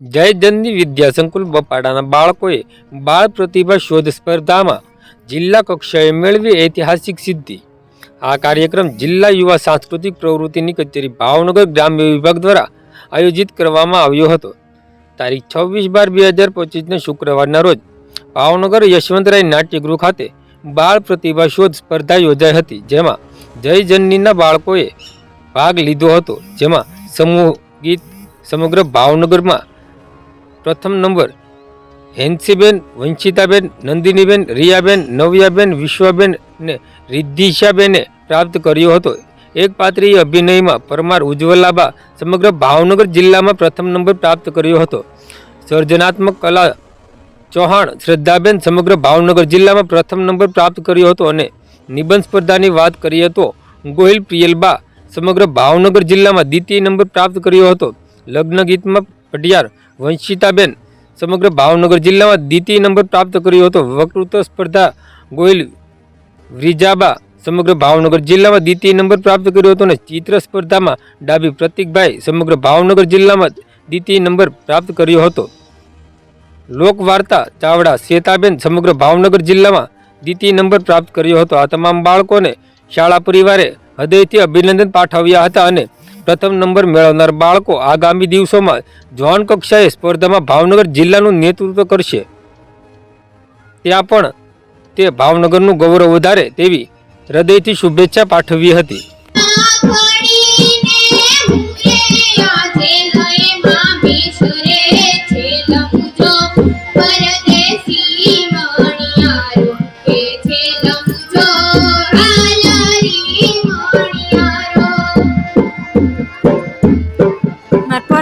જય જનની વિદ્યા સંકુલ બપાડાના બાળકોએ બાળ પ્રતિભા શોધ સ્પર્ધામાં જિલ્લા કક્ષાએ મેળવી ઐતિહાસિક સિદ્ધિ. આ કાર્યક્રમ જિલ્લા યુવા સાંસ્કૃતિક પ્રવૃત્તિની કચેરી ભાવનગર ગ્રામ્ય વિભાગ દ્વારા આયોજિત કરવામાં આવ્યો હતો. તારીખ છવ્વીસ બાર બે હજાર પચીસના શુક્રવારના રોજ ભાવનગર યશવંતરાય નાટ્યગૃહ ખાતે બાળ પ્રતિભા શોધ સ્પર્ધા યોજાઈ હતી, જેમાં જય જનનીના બાળકોએ ભાગ લીધો હતો, જેમાં સમૂહ ગીત સમગ્ર ભાવનગરમાં પ્રથમ નંબર. હેન્સીબેન, વંશિતાબેન, નંદિનીબેન, રિયાબેન, નવ્યાબેન, વિશ્વાબેન ને રિદ્ધિશાબેને પ્રાપ્ત કર્યો હતો. એક પાત્રીય અભિનયમાં પરમાર ઉજ્જવલાબા સમગ્ર ભાવનગર જિલ્લામાં પ્રથમ નંબર પ્રાપ્ત કર્યો હતો. સર્જનાત્મક કલા ચૌહાણ શ્રદ્ધાબેન સમગ્ર ભાવનગર જિલ્લામાં પ્રથમ નંબર પ્રાપ્ત કર્યો હતો અને નિબંધ સ્પર્ધાની વાત કરીએ તો ગોહિલ પ્રિયલબા સમગ્ર ભાવનગર જિલ્લામાં દ્વિતીય નંબર પ્રાપ્ત કર્યો હતો. લગ્ન ગીતમાં પઢિયાર વંશિતાબેન સમગ્ર ભાવનગર જિલ્લામાં દ્વિતીય નંબર પ્રાપ્ત કર્યો હતો. વક્તૃત્વ સ્પર્ધા ગોયલ વ્રિજાબા સમગ્ર ભાવનગર જિલ્લામાં દ્વિતીય નંબર પ્રાપ્ત કર્યો હતો અને ચિત્ર સ્પર્ધામાં ડાબી પ્રતિકભાઈ સમગ્ર ભાવનગર જિલ્લામાં દ્વિતીય નંબર પ્રાપ્ત કર્યો હતો. લોકવાર્તા ચાવડા શ્વેતાબેન સમગ્ર ભાવનગર જિલ્લામાં દ્વિતીય નંબર પ્રાપ્ત કર્યો હતો. આ તમામ બાળકોને શાળા પરિવારે હૃદયથી અભિનંદન પાઠવ્યા હતા અને પ્રથમ નંબર મેળવનાર બાળકો આગામી દિવસોમાં જોન કક્ષાએ સ્પર્ધામાં ભાવનગર જિલ્લાનું નેતૃત્વ કરશે. ત્યાં પણ તે ભાવનગરનું ગૌરવ વધારે તેવી હૃદયથી શુભેચ્છા પાઠવી હતી.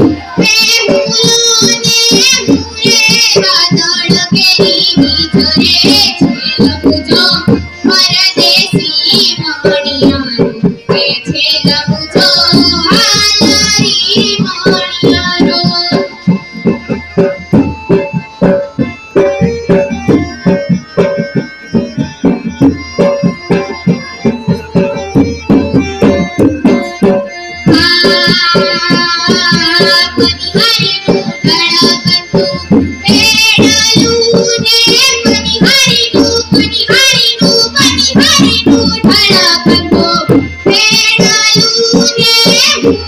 Yeah. હાલારી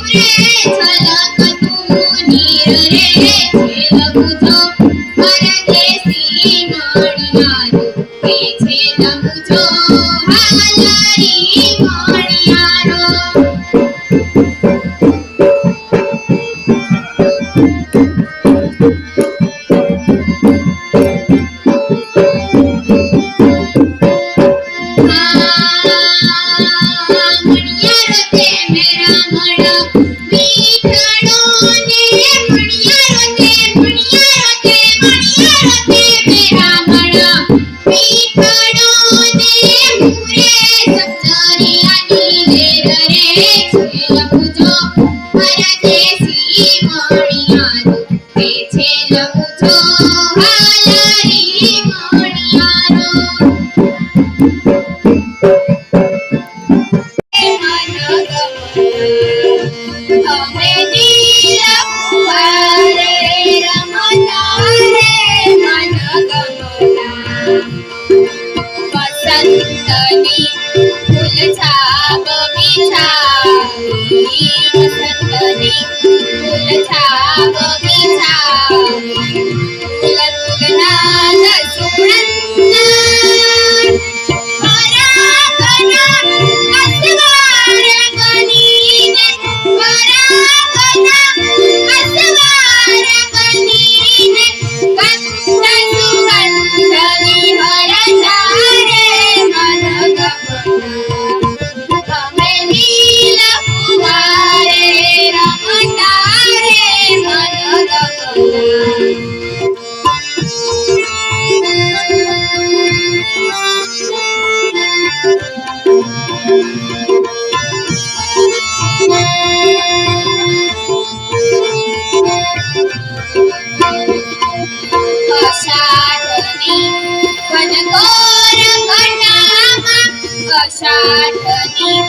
पाठनी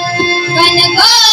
बनगो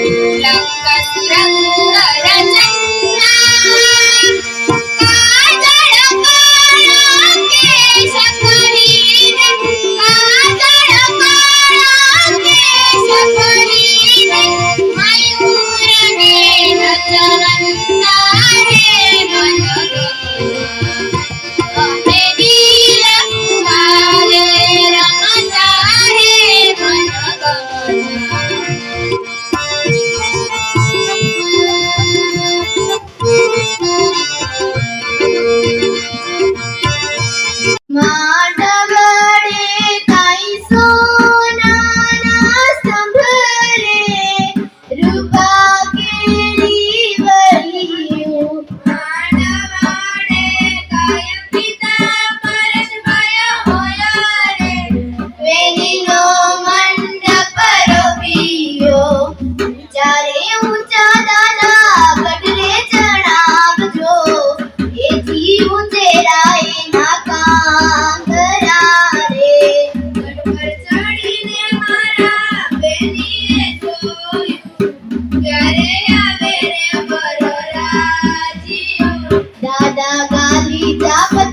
dapat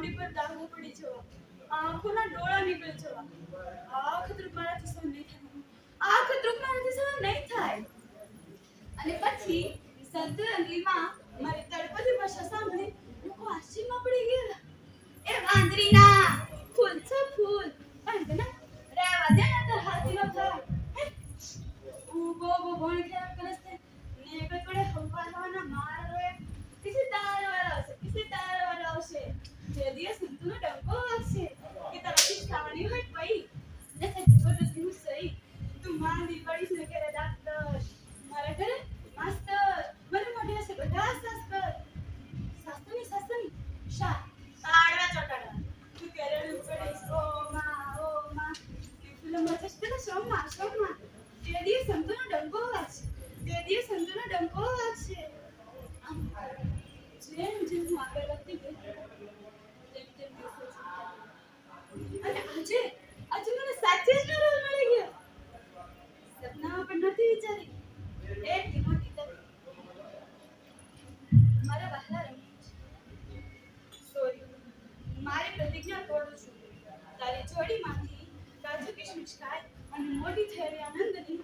ચામડી પર ડાઘો પડી જવા. આંખોના ડોળા નીકળી જવા. આ ખતરું મારાથી નહીં થાય. આ ખતરું મારાથી નહીં થાય. અને પછી સંત રંગીમાં મારી તળપદી ભાષા સાંભળી લોકો આશ્ચર્યમાં પડી ગયા. એ વાંદરીના ફૂલ છે ફૂલ. પણ રેવા દે આજે આજે મને સાચે જ રોલ મળી ગયો. સપનામાં પણ નથી વિચારી. એટલી મોટી તક મારા બહાર સોરી મારી પ્રતિજ્ઞા તોડું છું. તારી જોડીમાંથી કાજુ કિશમિશ ખાય અને મોટી થયેલી આનંદની